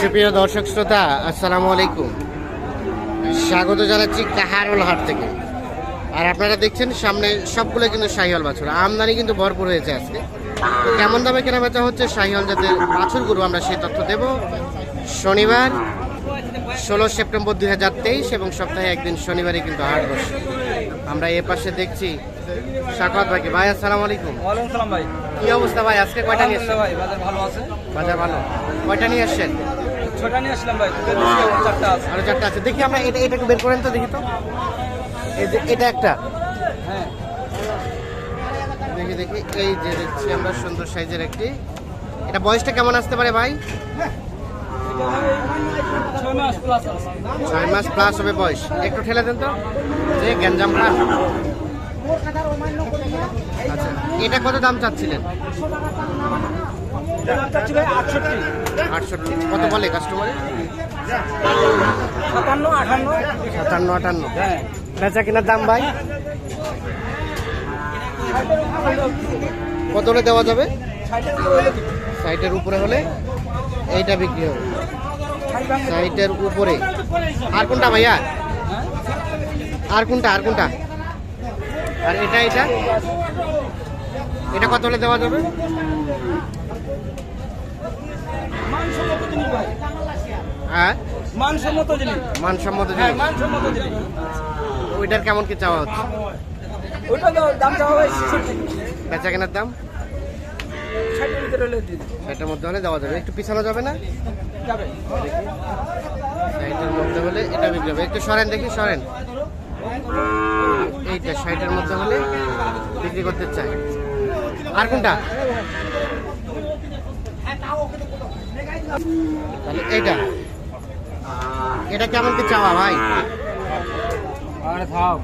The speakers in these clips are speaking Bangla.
সুপ্রিয় দর্শক শ্রোতা, আসসালামু আলাইকুম। স্বাগত জানাচ্ছি কাহারোল হাট থেকে। আর আপনারা দেখছেন, সামনে সবগুলো কিন্তু শাহিওয়াল বাছুর। আমদানি কিন্তু ভরপুর হয়েছে আজকে। কেমন দামে কেনা বেচা হচ্ছে শাহিওয়াল জাতের বাছুরগুলো, আমরা সেই তথ্য দেব। শনিবার, ষোলো সেপ্টেম্বর দুই হাজার তেইশ এবং সপ্তাহে একদিন শনিবারে কিন্তু হাট বসে। আমরা এ পাশে দেখছি সাকাত ভাইকে। ভাই আসসালামু আলাইকুম। ওয়ালাইকুম সালাম ভাই। কি অবস্থা ভাই? আজকে কয়টা নিয়ে এসছেন? ভাই বাজার ভালো আছে। বাজার ভালো। কয়টা নিয়ে আসছেন ছটা নিয়ে আসলাম ভাই চারটা আছে। আরও চারটা আছে। দেখি আমরা এটা এটা বের করেন তো দেখি তো। এই যে এটা একটা। হ্যাঁ। দেখি দেখি। এই যে দেখছি আমরা সুন্দর সাইজের একটি। এটা বয়সটা কেমন আসতে পারে ভাই? ছয় মাস প্লাস হবে বয়স। একটু ঠেলে দেন তো। যে গ্যাঞ্জাম আচ্ছা এটা কত দাম চাচ্ছিলেন? আটষট্টি। কত বলে কাস্টমারে সাতান্ন, আটান্ন। সাতান্ন আটান্ন বেচা কেনার দাম ভাই? কত হলে দেওয়া যাবে? সাইটের উপরে হলে? এইটা বিক্রি হবে। সাইটের উপরে। আর কোনটা ভাইয়া? আর কোনটা আর কোনটা? আর এটা এটা? এটা কত হলে দেওয়া যাবে? হ্যাঁ? মানসম্মত জিনিস। মানসম্মত হ্যাঁ জিনিস মানসম্মত জিনিস। ওইটার কেমন কি চাওয়া হচ্ছে? ওইটা দাম চাওয়া ভাই বেচা কেনার দাম? ষাটের ভিতরে হলে দিয়ে দিন। সেটার মধ্যে হলে দেওয়া যাবে। একটু পিছানো যাবে না? যাবে। সাইটের মধ্যে হলে এটা বিক্রি হবে। একটু সরেন দেখি সরেন। এইটা সাইটের মধ্যে হলে বিক্রি করতে চাই। আর কোনটা? তাহলে এইটা। এটা কেমন কি চাওয়া ভাই? আরে বাউ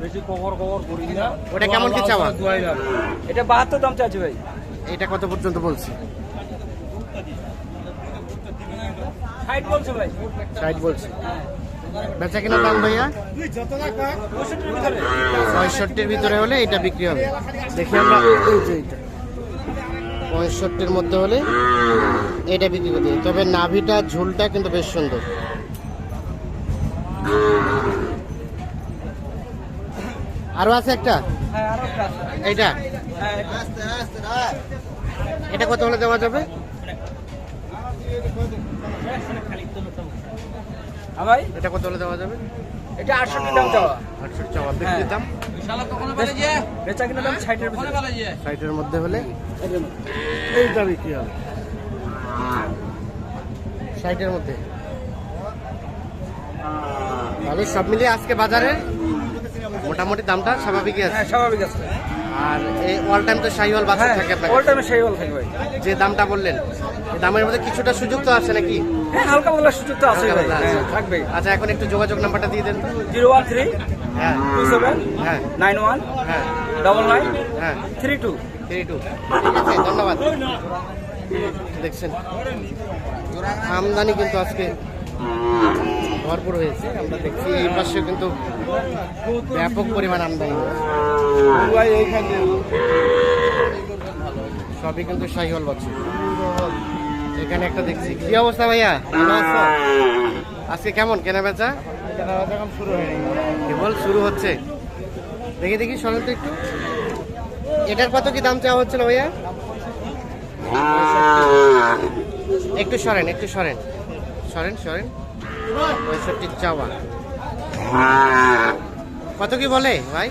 বেশি কবর কবর করি না। ওটা কেমন কি চাওয়া? এটা বাহাত্তর দাম চাচ্ছি ভাই। এটা কত পর্যন্ত বলছি? ষাট বলছে বেচা কেনার দাম ভাইয়া? পঁয়ষট্টির ভিতরে হলে এটা বিক্রি হবে। দেখি আমরা পঁয়ষট্টির মধ্যে হলে এটা বিক্রি করতে তবে নাভিটা ঝুলটা কিন্তু বেশ সুন্দর। আরও আছে একটা? হ্যাঁ এইটা? এটা। কত হলে দেওয়া যাবে? হ্যাঁ ভাই? এটা কত হলে দেওয়া যাবে? এটা আটষট্টি দাম চাওয়া। আটষট্টি চাওয়া। দাম। বেচা কিনা দাম ষাটের সাইটের মধ্যে হলে এইটা বিক্রি হবে? সাইটের মধ্যে। তাহলে সব মিলিয়ে আজকে বাজারে মোটামুটি দামটা স্বাভাবিকই আছে। হ্যাঁ স্বাভাবিক আছে। আর এই অল টাইম তো শাহিওয়াল বাজার হ্যাঁ থাকে আপনার অল টাইমে বল থাকে ভাই। যে দামটা বললেন দামের মধ্যে কিছুটা সুযোগ তো আছে নাকি? হ্যাঁ হালকা পাতলা সুযোগ তো আছে ভাই। থাকবে। আচ্ছা এখন একটু যোগাযোগ নাম্বারটা দিয়ে দেন। জিরো ওয়ান থ্রি হ্যাঁ। টু সেভেন হ্যাঁ। নাইন ওয়ান হ্যাঁ। ডবল নাইন হ্যাঁ। Three two. Three two. ধন্যবাদ। দেখছেন। আমদানি কিন্তু আজকে। ভরপুর হয়েছে, আমরা দেখছি এই পাশে কিন্তু ব্যাপক পরিমাণ আমদানি সবই কিন্তু শাহিওয়াল বাচ্চা এখানে একটা দেখছি। কি অবস্থা ভাইয়া? আজকে কেমন? কেনা বেচা শুরু হয়নি কেবল শুরু হচ্ছে। দেখি দেখি, সরেন তো একটু। এটার কত কি দাম চাওয়া হচ্ছিল ভাইয়া? একটু সরেন একটু সরেন। সরেন সরেন। পঁয়ষট্টি চাওয়া। কত কি বলে ভাই?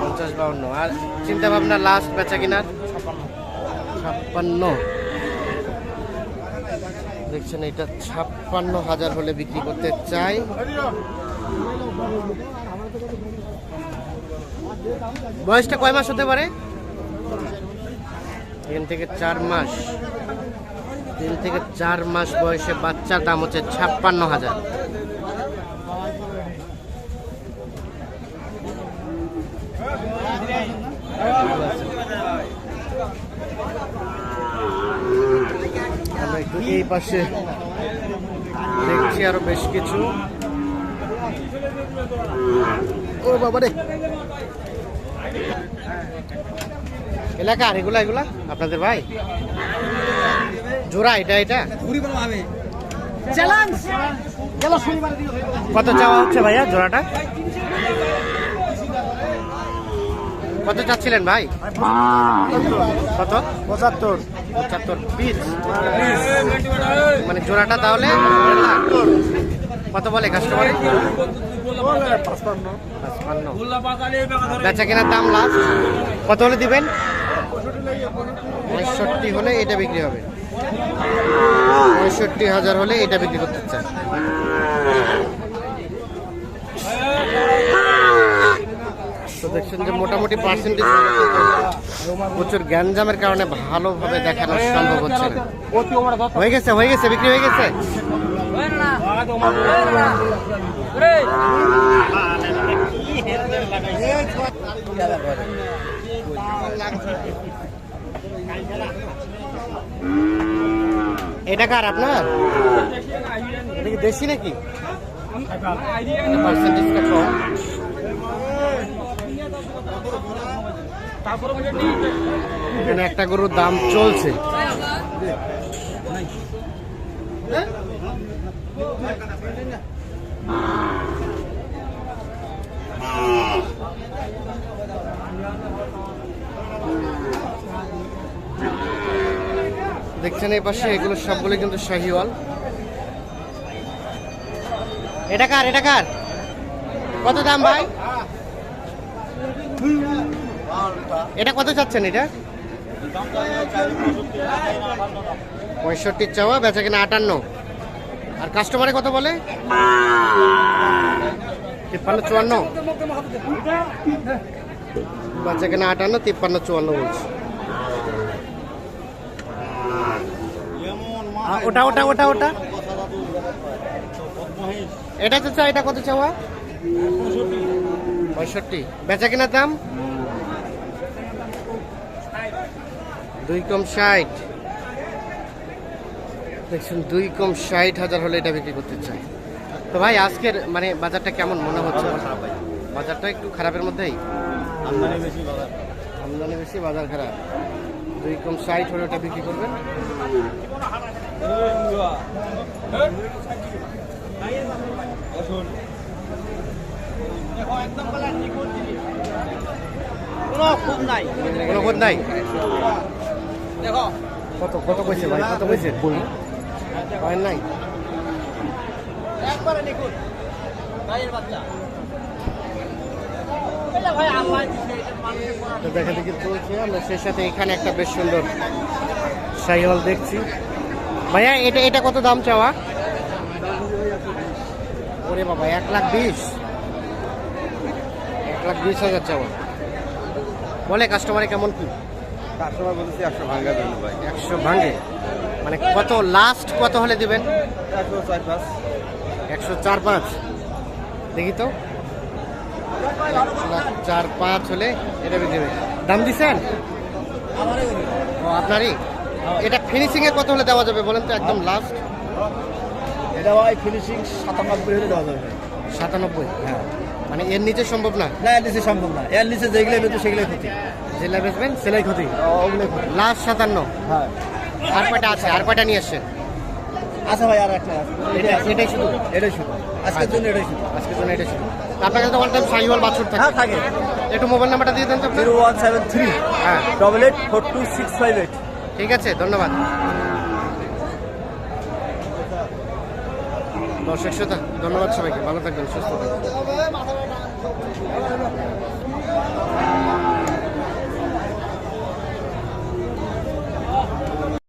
পঞ্চাশ বাউন্ন। আর চিন্তা ভাবনা লাস্ট বেচা কিনার? ছাপ্পান্ন। দেখছেন, এটা ছাপ্পান্ন হাজার হলে বিক্রি করতে চাই। বয়সটা কয় মাস হতে পারে? এখান থেকে চার মাস। তিন থেকে চার মাস বয়সে বাচ্চার দাম হচ্ছে ছাপ্পান্ন হাজার। এই পাশে দেখছি আরও বেশ কিছু। ও বাবা রে। এলাকার এগুলা এগুলা? আপনাদের ভাই? জোড়া এটা এটা? কত চাওয়া হচ্ছে ভাইয়া জোড়াটা? কত চাচ্ছিলেন ভাই? কত? পঁচাত্তর। পঁচাত্তর পিস মানে জোড়াটা তাহলে কত বলে কাস্টমার বেচা কেনার দাম লাস্ট কত হলে দিবেন? পঁয়ষট্টি হলে এটা বিক্রি হবে। পঁয়ষট্টি হাজার হলে এটা বিক্রি করতে চান। দেখছেন যে মোটামুটি পার্সেন্টেজ প্রচুর গ্যাঞ্জামের কারণে ভালোভাবে দেখানো সম্ভব হচ্ছে হয়ে গেছে হয়ে গেছে, বিক্রি হয়ে গেছে? এটা কার আপনার? এটা কি দেশি নাকি? কম একটা গরুর দাম চলছে। দেখছেন এই পাশে, এগুলো সবগুলো কিন্তু শাহিওয়াল। এটা কার এটা কার? কত দাম ভাই? এটা কত চাচ্ছেন এটা? পঁয়ষট্টি চাওয়া, বেচা কিনা আটান্ন। আর কাস্টমারে কত বলে? তিপ্পান্ন চুয়ান্ন। বেচা কিনা আটান্ন, তিপ্পান্ন চুয়ান্ন বলছে। ওটা ওটা ওটা ওটা। এটা চাচা এটা কত চাওয়া? পঁয়ষট্টি। বেচা কেনার দাম? দুই কম ষাট। দেখছেন দুই কম ষাট হাজার হলে এটা বিক্রি করতে চাই। তো ভাই আজকের মানে বাজারটা কেমন মনে হচ্ছে? বাজারটা একটু খারাপের মধ্যেই? আমদানি বেশি বাজার আমদানি বেশি বাজার খারাপ। দুই কম ষাট হলে ওটা বিক্রি করবেন? কোনো নাই? কত কত কইছে ভাই? কত কইছে? নাই? একবারে নিখুঁত। বাচ্চা। দেখা দেখি চলছে। আমরা সেই সাথে এখানে একটা বেশ সুন্দর সাইহল দেখছি। ভাইয়া এটা এটা কত দাম চাওয়া? ওরে বাবা এক লাখ বিশ। এক লাখ বিশ হাজার চাওয়া। বলে কাস্টমারে কেমন কি? কাস্টমার বলতেছি একশো ভাঙ্গা দিন ভাই। একশো ভাঙে মানে কত লাস্ট কত হলে দিবেন? একশো চার পাঁচ। একশো চার পাঁচ। দেখি তো। চার পাঁচ হলে এটা হবে দাম দিছেন? ও আপনারই? এটা ফিনিশিং এ কত হলে দেওয়া যাবে বলেন তো একদম লাস্ট এটা ভাই ফিনিশিং সাতানব্বই হলে দেওয়া যাবে। সাতানব্বই? হ্যাঁ। মানে এর নিচে সম্ভব না? না এর নিচে সম্ভব না। এর নিচে যেগুলো বেঁধে সেগুলো ক্ষতি। জেলা বেচবেন সেলাই ক্ষতি। ওগুলো ক্ষতি। লাস্ট সাতান্ন? হ্যাঁ। আর কয়টা আছে? আর কয়টা নিয়ে আসছেন? আচ্ছা ভাই আর একটা এটাই শুধু? এটাই শুধু। আজকের জন্য এটাই শুধু। আজকের জন্য এটাই শুধু। আপনার কাছে তো ওয়ান টাইম সাইওয়াল বাছুর হ্যাঁ থাকে। থাকে একটু মোবাইল নাম্বারটা দিয়ে দেন তো। জিরো ওয়ান সেভেন থ্রি হ্যাঁ। Double eight four two six five eight. ঠিক আছে ধন্যবাদ। দর্শক শ্রোতা ধন্যবাদ সবাইকে। ভালো থাকবেন সুস্থ থাকবেন।